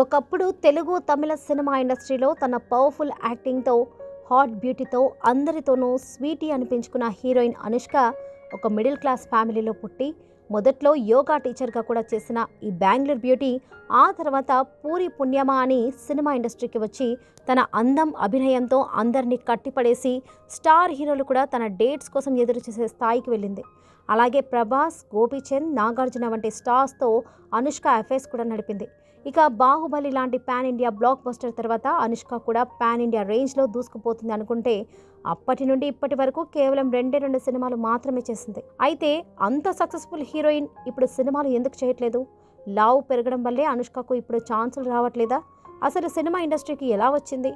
ఒకప్పుడు తెలుగు తమిళ సినిమా ఇండస్ట్రీలో తన పవర్ఫుల్ యాక్టింగ్తో హాట్ బ్యూటీతో అందరితోనూ స్వీటీ అనిపించుకున్న హీరోయిన్ అనుష్క ఒక మిడిల్ క్లాస్ ఫ్యామిలీలో పుట్టి మొదట్లో యోగా టీచర్గా కూడా చేసిన ఈ బెంగళూరు బ్యూటీ ఆ తర్వాత పూరి పుణ్యమా అని సినిమా ఇండస్ట్రీకి వచ్చి తన అందం అభినయంతో అందరినీ కట్టిపడేసి స్టార్ హీరోలు కూడా తన డేట్స్ కోసం ఎదురు చూసే స్థాయికి వెళ్ళింది. అలాగే ప్రభాస్ గోపీచంద్ నాగార్జున వంటి స్టార్స్తో అనుష్క అఫైర్స్ కూడా నడిపింది. ఇక బాహుబలి లాంటి పాన్ ఇండియా బ్లాక్ బస్టర్ తర్వాత అనుష్క కూడా పాన్ ఇండియా రేంజ్లో దూసుకుపోతుంది అనుకుంటే అప్పటి నుండి ఇప్పటి వరకు కేవలం రెండే రెండు సినిమాలు మాత్రమే చేసింది. అయితే అంత సక్సెస్ఫుల్ హీరోయిన్ ఇప్పుడు సినిమాలు ఎందుకు చేయట్లేదు? లావు పెరగడం వల్లే అనుష్కకు ఇప్పుడు ఛాన్సులు రావట్లేదా? అసలు సినిమా ఇండస్ట్రీకి ఎలా వచ్చింది?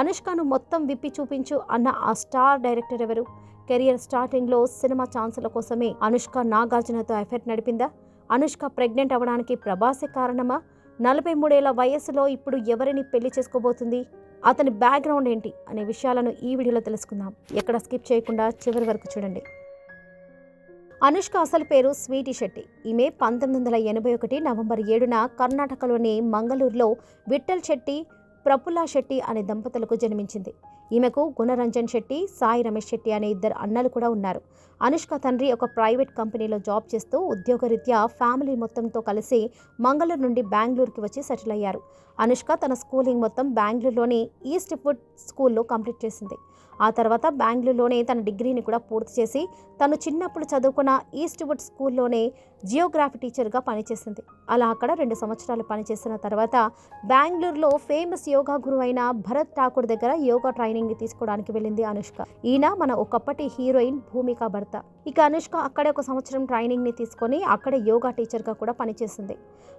అనుష్కను మొత్తం విప్పి చూపించు అన్న ఆ స్టార్ డైరెక్టర్ ఎవరు? కెరియర్ స్టార్టింగ్లో సినిమా ఛాన్సుల కోసమే అనుష్క నాగార్జునతో ఎఫెక్ట్ నడిపిందా? అనుష్క ప్రెగ్నెంట్ అవ్వడానికి ప్రభాసే కారణమా? నలభై మూడేళ్ళ వయస్సులో ఇప్పుడు ఎవరిని పెళ్ళి చేసుకోబోతుంది? అతని బ్యాక్గ్రౌండ్ ఏంటి? అనే విషయాలను ఈ వీడియోలో తెలుసుకుందాం. ఎక్కడ స్కిప్ చేయకుండా చివరి వరకు చూడండి. అనుష్క అసలు పేరు స్వీటీ శెట్టి. ఈమె పంతొమ్మిది వందల ఎనభై ఒకటి నవంబర్ ఏడున కర్ణాటకలోని మంగళూరులో విఠల్ శెట్టి ప్రఫుల్లా శెట్టి అనే దంపతులకు జన్మించింది. ఈమెకు గుణరంజన్ శెట్టి సాయి రమేష్ శెట్టి అనే ఇద్దరు అన్నలు కూడా ఉన్నారు. అనుష్క తండ్రి ఒక ప్రైవేట్ కంపెనీలో జాబ్ చేస్తూ ఉద్యోగరీత్యా ఫ్యామిలీ మొత్తంతో కలిసి మంగళూరు నుండి బెంగళూరుకి వచ్చి సెటిల్ అయ్యారు. అనుష్క తన స్కూలింగ్ మొత్తం బెంగళూరులోని ఈస్ట్ ఫుడ్ స్కూల్లో కంప్లీట్ చేసింది. ఆ తర్వాత బెంగళూరులోనే తన డిగ్రీని కూడా పూర్తి చేసి తను చిన్నప్పుడు చదువుకున్న ఈస్ట్వుడ్ స్కూల్లోనే జియోగ్రఫీ టీచర్గా పనిచేసింది. అలా అక్కడ రెండు సంవత్సరాలు పనిచేసిన తర్వాత బెంగళూరులో ఫేమస్ యోగా గురువు అయిన భరత్ ఠాకూర్ దగ్గర యోగా ట్రైనింగ్ తీసుకోవడానికి వెళ్ళింది అనుష్క. ఈయన మన ఒకప్పటి హీరోయిన్ భూమిక భర్త. ఇక అనుష్క అక్కడే ఒక సంవత్సరం ట్రైనింగ్ని తీసుకొని అక్కడే యోగా టీచర్గా కూడా పనిచేసింది.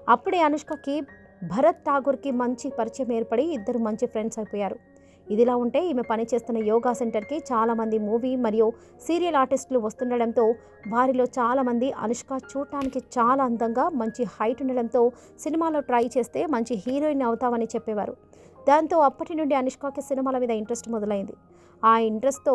అప్పుడే అనుష్కకి భరత్ ఠాగూర్కి మంచి పరిచయం ఏర్పడి ఇద్దరు మంచి ఫ్రెండ్స్ అయిపోయారు. ఇదిలా ఉంటే ఈమె పనిచేస్తున్న యోగా సెంటర్కి చాలామంది మూవీ మరియు సీరియల్ ఆర్టిస్టులు వస్తుండడంతో వారిలో చాలామంది అనుష్క చూడటానికి చాలా అందంగా మంచి హైట్ ఉండడంతో సినిమాలో ట్రై చేస్తే మంచి హీరోయిన్ అవుతామని చెప్పేవారు. దాంతో అప్పటి నుండి అనుష్కకి సినిమాల మీద ఇంట్రెస్ట్ మొదలైంది. ఆ ఇంట్రెస్ట్తో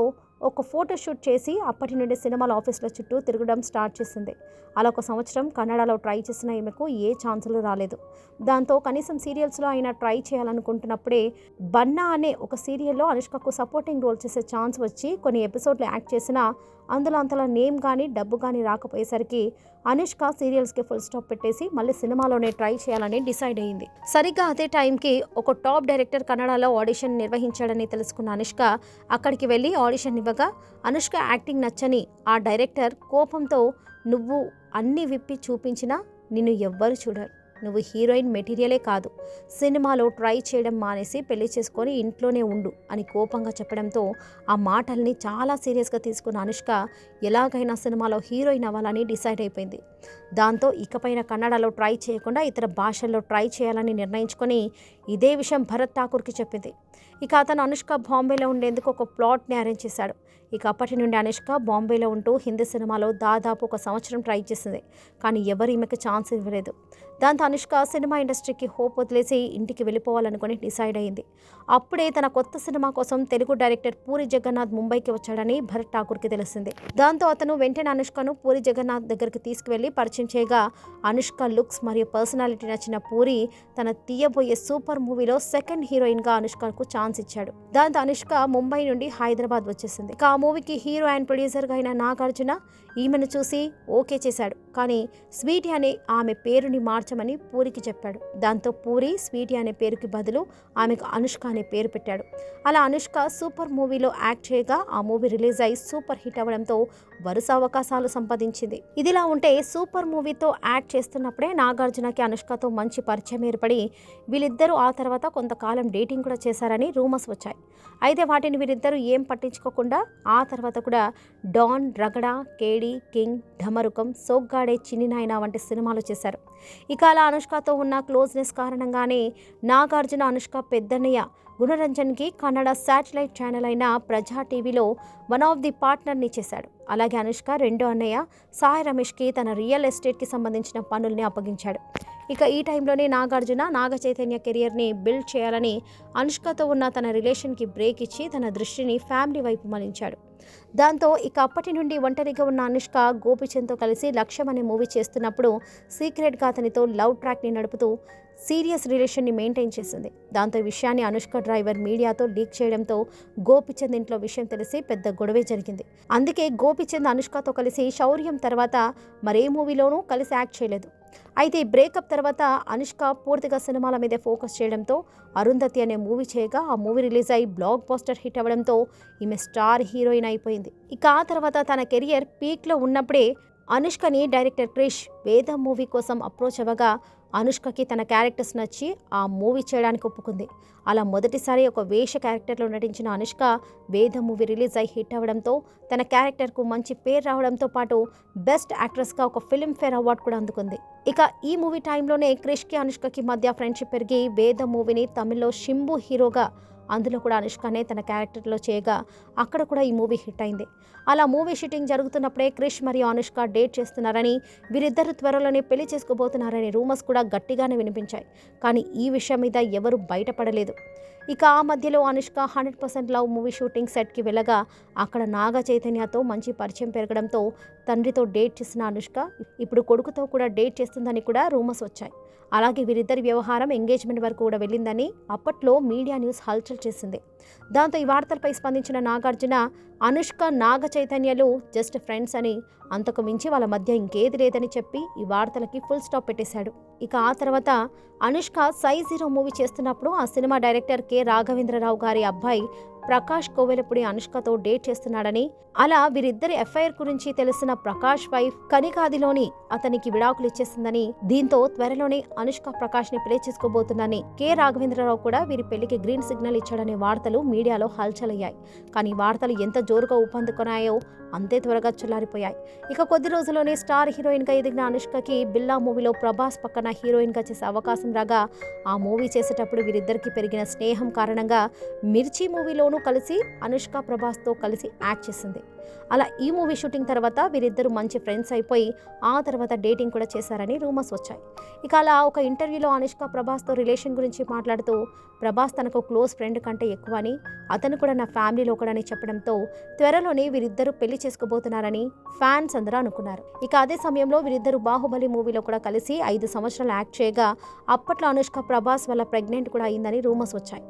ఒక ఫోటో షూట్ చేసి అప్పటి నుండి సినిమాల ఆఫీసుల చుట్టూ తిరగడం స్టార్ట్ చేసింది. అలా ఒక సంవత్సరం కన్నడలో ట్రై చేసిన ఈమెకు ఏ ఛాన్సులు రాలేదు. దాంతో కనీసం సీరియల్స్లో అయినా ట్రై చేయాలనుకుంటున్నప్పుడే బన్నా అనే ఒక సీరియల్లో అనుష్కకు సపోర్టింగ్ రోల్ చేసే ఛాన్స్ వచ్చి కొన్ని ఎపిసోడ్లు యాక్ట్ చేసినా అందులో అంతలా నేమ్ కానీ డబ్బు కానీ రాకపోయేసరికి అనుష్క సీరియల్స్కి ఫుల్ స్టాప్ పెట్టేసి మళ్ళీ సినిమాలోనే ట్రై చేయాలని డిసైడ్ అయింది. సరిగ్గా అదే టైంకి ఒక టాప్ డైరెక్టర్ కన్నడలో ఆడిషన్ నిర్వహించాడని తెలుసుకున్న అనుష్క అక్కడికి వెళ్ళి ఆడిషన్ ఇవ్వగా అనుష్క యాక్టింగ్ నచ్చని ఆ డైరెక్టర్ కోపంతో నువ్వు అన్ని విప్పి చూపించినా నిన్ను ఎవ్వరు చూడరు. నువ్వు హీరోయిన్ మెటీరియలే కాదు. సినిమాలో ట్రై చేయడం మానేసి పెళ్ళి చేసుకొని ఇంట్లోనే ఉండు అని కోపంగా చెప్పడంతో ఆ మాటల్ని చాలా సీరియస్గా తీసుకున్న అనుష్క ఎలాగైనా సినిమాలో హీరోయిన్ అవ్వాలని డిసైడ్ అయిపోయింది. దాంతో ఇకపైన కన్నడలో ట్రై చేయకుండా ఇతర భాషల్లో ట్రై చేయాలని నిర్ణయించుకొని ఇదే విషయం భరత్ ఠాకూర్కి చెప్పింది. ఇక అతను అనుష్క బాంబేలో ఉండేందుకు ఒక ప్లాట్ని అరేంజ్ చేశాడు. ఇక అప్పటి నుండి అనుష్క బాంబేలో ఉంటూ హిందీ సినిమాలో దాదాపు ఒక సంవత్సరం ట్రై చేసింది. కానీ ఎవరు ఈమెకి ఛాన్స్ ఇవ్వలేదు. దాంతో అనుష్క సినిమా ఇండస్ట్రీకి హోప్ వదిలేసి ఇంటికి వెళ్ళిపోవాలనుకుని డిసైడ్ అయింది. అప్పుడే తన కొత్త సినిమా కోసం తెలుగు డైరెక్టర్ పూరి జగన్నాథ్ ముంబైకి వచ్చాడని భరత్ ఠాకూర్కి తెలిసింది. దాంతో అతను వెంటనే అనుష్కను పూరి జగన్నాథ్ దగ్గరికి తీసుకువెళ్ళి పరిచయం చేయగా అనుష్క లుక్స్ మరియు పర్సనాలిటీ నచ్చిన పూరి తన తీయబోయే సూపర్ మూవీలో సెకండ్ హీరోయిన్గా అనుష్కకు ఛాన్స్ ఇచ్చాడు. దాంతో అనుష్క ముంబై నుండి హైదరాబాద్ వచ్చేసింది. ఇక ఆ మూవీకి హీరో అండ్ ప్రొడ్యూసర్గా అయిన నాగార్జున ఈమెను చూసి ఓకే చేశాడు. కానీ స్వీటీ అనే ఆమె పేరుని మార్చమని పూరికి చెప్పాడు. దాంతో పూరి స్వీటీ అనే పేరుకి బదులు ఆమెకు అనుష్క అనే పేరు పెట్టాడు. అలా అనుష్క సూపర్ మూవీలో యాక్ట్ చేయగా ఆ మూవీ రిలీజ్ అయి సూపర్ హిట్ అవ్వడంతో వరుస అవకాశాలు సంపాదించింది. ఇదిలా ఉంటే సూపర్ మూవీతో యాక్ట్ చేస్తున్నప్పుడే నాగార్జునకి అనుష్కతో మంచి పరిచయం ఏర్పడి వీళ్ళిద్దరూ ఆ తర్వాత కొంతకాలం డేటింగ్ కూడా చేశారని రూమర్స్ వచ్చాయి. అయితే వాటిని వీరిద్దరూ ఏం పట్టించుకోకుండా ఆ ఆ తర్వాత కూడా డాన్ రగడ కేడి కింగ్ ఢమరుకం సోగ్గాడే చిన్ని నాయన వంటి సినిమాలు చేశారు. ఇక అలా అనుష్కతో ఉన్న క్లోజ్నెస్ కారణంగానే నాగార్జున అనుష్క పెద్దన్నయ్య గుణరంజన్కి కన్నడ శాటిలైట్ ఛానల్ అయిన ప్రజా టీవీలో వన్ ఆఫ్ ది పార్ట్నర్ని చేశాడు. అలాగే అనుష్క రెండో అన్నయ్య సాయి రమేష్కి తన రియల్ ఎస్టేట్కి సంబంధించిన పనుల్ని అప్పగించాడు. ఇక ఈ టైంలోనే నాగార్జున నాగ చైతన్య కెరియర్ని బిల్డ్ చేయాలని అనుష్కతో ఉన్న తన రిలేషన్కి బ్రేక్ ఇచ్చి తన దృష్టిని ఫ్యామిలీ వైపు మలించాడు దాంతో ఇక అప్పటి నుండి ఒంటరిగా ఉన్న అనుష్క గోపిచంద్తో కలిసి లక్ష్యం అనే మూవీ చేస్తున్నప్పుడు సీక్రెట్గా అతనితో లవ్ ట్రాక్ని నడుపుతూ సీరియస్ రిలేషన్ని మెయింటైన్ చేసింది. దాంతో ఈ విషయాన్ని అనుష్క డ్రైవర్ మీడియాతో లీక్ చేయడంతో గోపిచంద్ ఇంట్లో విషయం తెలిసి పెద్ద గొడవే జరిగింది. అందుకే గోపిచంద్ అనుష్కతో కలిసి శౌర్యం తర్వాత మరే మూవీలోనూ కలిసి యాక్ట్ చేయలేదు. అయితే ఈ బ్రేకప్ తర్వాత అనుష్క పూర్తిగా సినిమాల మీదే ఫోకస్ చేయడంతో అరుంధతి అనే మూవీ చేయగా ఆ మూవీ రిలీజ్ అయి బ్లాక్ పోస్టర్ హిట్ అవ్వడంతో ఈమె స్టార్ హీరోయిన్ అయిపోయింది. ఇక ఆ తర్వాత తన కెరియర్ పీక్లో ఉన్నప్పుడే అనుష్కని డైరెక్టర్ క్రిష్ వేద మూవీ కోసం అప్రోచ్ అవ్వగా అనుష్కకి తన క్యారెక్టర్స్ నచ్చి ఆ మూవీ చేయడానికి ఒప్పుకుంది. అలా మొదటిసారి ఒక వేష క్యారెక్టర్లో నటించిన అనుష్క వేద మూవీ రిలీజ్ అయి హిట్ అవ్వడంతో తన క్యారెక్టర్కు మంచి పేరు రావడంతో పాటు బెస్ట్ యాక్ట్రెస్గా ఒక ఫిల్మ్ఫేర్ అవార్డు కూడా అందుకుంది. ఇక ఈ మూవీ టైంలోనే క్రిష్కి అనుష్కకి మధ్య ఫ్రెండ్షిప్ పెరిగి వేద మూవీని తమిళ్ళో షింబు హీరోగా అందులో కూడా అనుష్కనే తన క్యారెక్టర్లో చేయగా అక్కడ కూడా ఈ మూవీ హిట్ అయింది. అలా మూవీ షూటింగ్ జరుగుతున్నప్పుడే క్రిష్ మరియు అనుష్క డేట్ చేస్తున్నారని వీరిద్దరు త్వరలోనే పెళ్ళి చేసుకోబోతున్నారని రూమర్స్ కూడా గట్టిగానే వినిపించాయి. కానీ ఈ విషయం మీద ఎవరు బయటపడలేదు. ఇక ఆ మధ్యలో Anushka hundred percent love movie shooting సెట్కి వెళ్ళగా అక్కడ నాగ చైతన్యతో మంచి పరిచయం పెరగడంతో తండ్రితో డేట్ చేసిన అనుష్క ఇప్పుడు కొడుకుతో కూడా డేట్ చేస్తుందని కూడా రూమర్స్ వచ్చాయి. అలాగే వీరిద్దరి వ్యవహారం ఎంగేజ్మెంట్ వరకు కూడా వెళ్ళిందని అప్పట్లో మీడియా న్యూస్ హల్చల్ చేసింది. దాంతో ఈ వార్తలపై స్పందించిన నాగార్జున అనుష్క నాగ చైతన్యలు జస్ట్ ఫ్రెండ్స్ అని అంతకు మించి వాళ్ళ మధ్య ఇంకేది లేదని చెప్పి ఈ వార్తలకి ఫుల్ స్టాప్ పెట్టేశాడు. ఇక ఆ తర్వాత అనుష్క సై జీరో మూవీ చేస్తున్నప్పుడు ఆ సినిమా డైరెక్టర్ కె రాఘవేంద్రరావు గారి అబ్బాయి ప్రకాష్ కోవెలపుడి అనుష్కతో డేట్ చేస్తున్నాడని అలా వీరిద్దరి ఎఫ్ఐఆర్ గురించి తెలిసిన ప్రకాష్ వైఫ్ కనికాదిలోని అతనికి విడాకులు ఇచ్చేసిందని దీంతో త్వరలోనే అనుష్క ప్రకాష్ని పెళ్ళి చేసుకోబోతుందని కె. రాఘవేంద్రరావు కూడా వీరి పెళ్ళికి గ్రీన్ సిగ్నల్ ఇచ్చాడనే వార్తలు మీడియాలో హల్చలయ్యాయి. కానీ వార్తలు ఎంత జోరుగా ఊపందుకున్నాయో అంతే త్వరగా చల్లారిపోయాయి. ఇక కొద్ది రోజుల్లోనే స్టార్ హీరోయిన్గా ఎదిగిన అనుష్కకి బిల్లా మూవీలో ప్రభాస్ పక్కన హీరోయిన్గా చేసే అవకాశం రాగా ఆ మూవీ చేసేటప్పుడు వీరిద్దరికి పెరిగిన స్నేహం కారణంగా మిర్చి మూవీలో కలిసి అనుష్క ప్రభాస్తో కలిసి యాక్ట్ చేసింది. అలా ఈ మూవీ షూటింగ్ తర్వాత వీరిద్దరూ మంచి ఫ్రెండ్స్ అయిపోయి ఆ తర్వాత డేటింగ్ కూడా చేశారని రూమర్స్ వచ్చాయి. ఇక అలా ఒక ఇంటర్వ్యూలో అనుష్క ప్రభాస్తో రిలేషన్ గురించి మాట్లాడుతూ ప్రభాస్ తనకు క్లోజ్ ఫ్రెండ్ కంటే ఎక్కువ అని అతను కూడా నా ఫ్యామిలీలో ఒకడని చెప్పడంతో త్వరలోనే వీరిద్దరూ పెళ్ళి చేసుకోబోతున్నారని ఫ్యాన్స్ అందరూ అనుకున్నారు. ఇక అదే సమయంలో వీరిద్దరు బాహుబలి మూవీలో కూడా కలిసి ఐదు సంవత్సరాలు యాక్ట్ చేయగా అప్పట్లో అనుష్క ప్రభాస్ వల్ల ప్రెగ్నెంట్ కూడా అయిందని రూమర్స్ వచ్చాయి.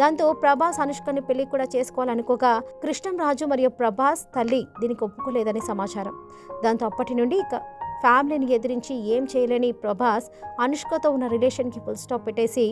దాంతో ప్రభాస్ అనుష్కని పెళ్ళి కూడా చేసుకోవాలనుకోగా కృష్ణంరాజు మరియు ప్రభాస్ తల్లి దీనికి ఒప్పుకోలేదని సమాచారం. దాంతో అప్పటి నుండి ఇక ఫ్యామిలీని ఎదిరించి ఏం చేయలేని ప్రభాస్ అనుష్కతో ఉన్న రిలేషన్కి ఫుల్ స్టాప్ పెట్టేసి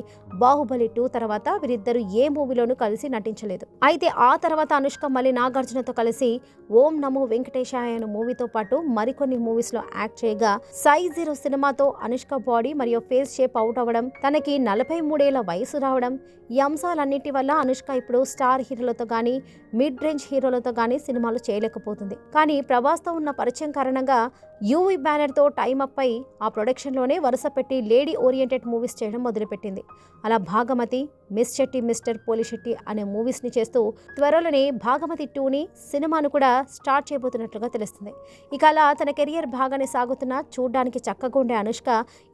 బాహుబలి టూ తర్వాత వీరిద్దరు ఏ మూవీలోనూ కలిసి నటించలేదు. అయితే ఆ తర్వాత అనుష్క మళ్ళీ నాగార్జునతో కలిసి ఓం నమో వెంకటేశాయ అనే మూవీతో పాటు మరికొన్ని మూవీస్లో యాక్ట్ చేయగా సై జీరో సినిమాతో అనుష్క బాడీ మరియు ఫేస్ షేప్ అవుట్ అవ్వడం తనకి నలభై మూడేళ్ళ వయసు రావడం ఈ అంశాలన్నిటి వల్ల అనుష్క ఇప్పుడు స్టార్ హీరోలతో కానీ మిడ్ రేంజ్ హీరోలతో కానీ సినిమాలు చేయలేకపోతుంది. కానీ ప్రభాస్తో ఉన్న పరిచయం కారణంగా యూవీ బ్యానర్తో టైం అప్ అయి ఆ ప్రొడక్షన్లోనే వరుస పెట్టి లేడీ ఓరియంటెడ్ మూవీస్ చేయడం మొదలుపెట్టింది. అలా భాగమతి మిస్ చెట్టి మిస్టర్ పోలిశెట్టి అనే మూవీస్ని చేస్తూ త్వరలోనే భాగమతి టూని సినిమాను కూడా స్టార్ట్ చేయబోతున్నట్లుగా తెలుస్తుంది. ఇక అలా తన కెరియర్ బాగానే సాగుతున్న చూడ్డానికి చక్కగా ఉండే అనుష్క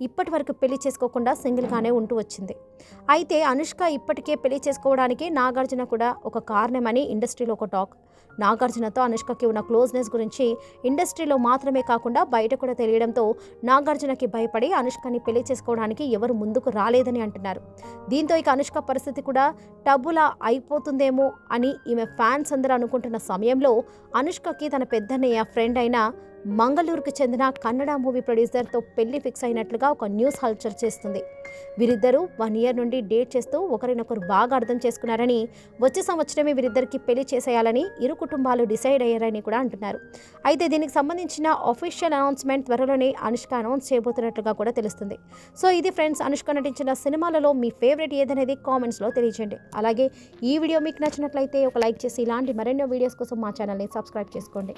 ఇప్పటి వరకు పెళ్ళి చేసుకోకుండా సింగిల్గానే ఉంటూ వచ్చింది. అయితే అనుష్క ఇప్పటికే పెళ్ళి చేసుకోవడానికి నాగార్జున కూడా ఒక కారణమని ఇండస్ట్రీలో ఒక టాక్. నాగార్జునతో అనుష్కకి ఉన్న క్లోజ్నెస్ గురించి ఇండస్ట్రీలో మాత్రమే కాకుండా బయట కూడా తెలియడంతో నాగార్జునకి భయపడి అనుష్కని పెళ్ళి చేసుకోవడానికి ఎవరు ముందుకు రాలేదని అంటున్నారు. దీంతో ఇక అనుష్క పరిస్థితి కూడా టబ్బులా అయిపోతుందేమో అని ఈమె ఫ్యాన్స్ అందరూ అనుకుంటున్న సమయంలో అనుష్కకి తన పెద్దన్నయ్య ఫ్రెండ్ అయిన మంగళూరుకు చెందిన కన్నడ మూవీ ప్రొడ్యూసర్తో పెళ్ళి ఫిక్స్ అయినట్లుగా ఒక న్యూస్ హల్చర్ చేస్తుంది. వీరిద్దరూ వన్ ఇయర్ నుండి డేట్ చేస్తూ ఒకరినొకరు బాగా అర్థం చేసుకున్నారని వచ్చే సంవత్సరమే వీరిద్దరికి పెళ్ళి చేసేయాలని ఇరు కుటుంబాలు డిసైడ్ అయ్యారని కూడా అంటున్నారు. అయితే దీనికి సంబంధించిన అఫీషియల్ అనౌన్స్మెంట్ త్వరలోనే అనుష్క అనౌన్స్ చేయబోతున్నట్లుగా కూడా తెలుస్తుంది. సో ఇది ఫ్రెండ్స్ అనుష్క నటించిన సినిమాలలో మీ ఫేవరెట్ ఏదనేది కామెంట్స్లో తెలియజేయండి. అలాగే ఈ వీడియో మీకు నచ్చినట్లయితే ఒక లైక్ చేసి ఇలాంటి మరెన్నో వీడియోస్ కోసం మా ఛానల్ని సబ్స్క్రైబ్ చేసుకోండి.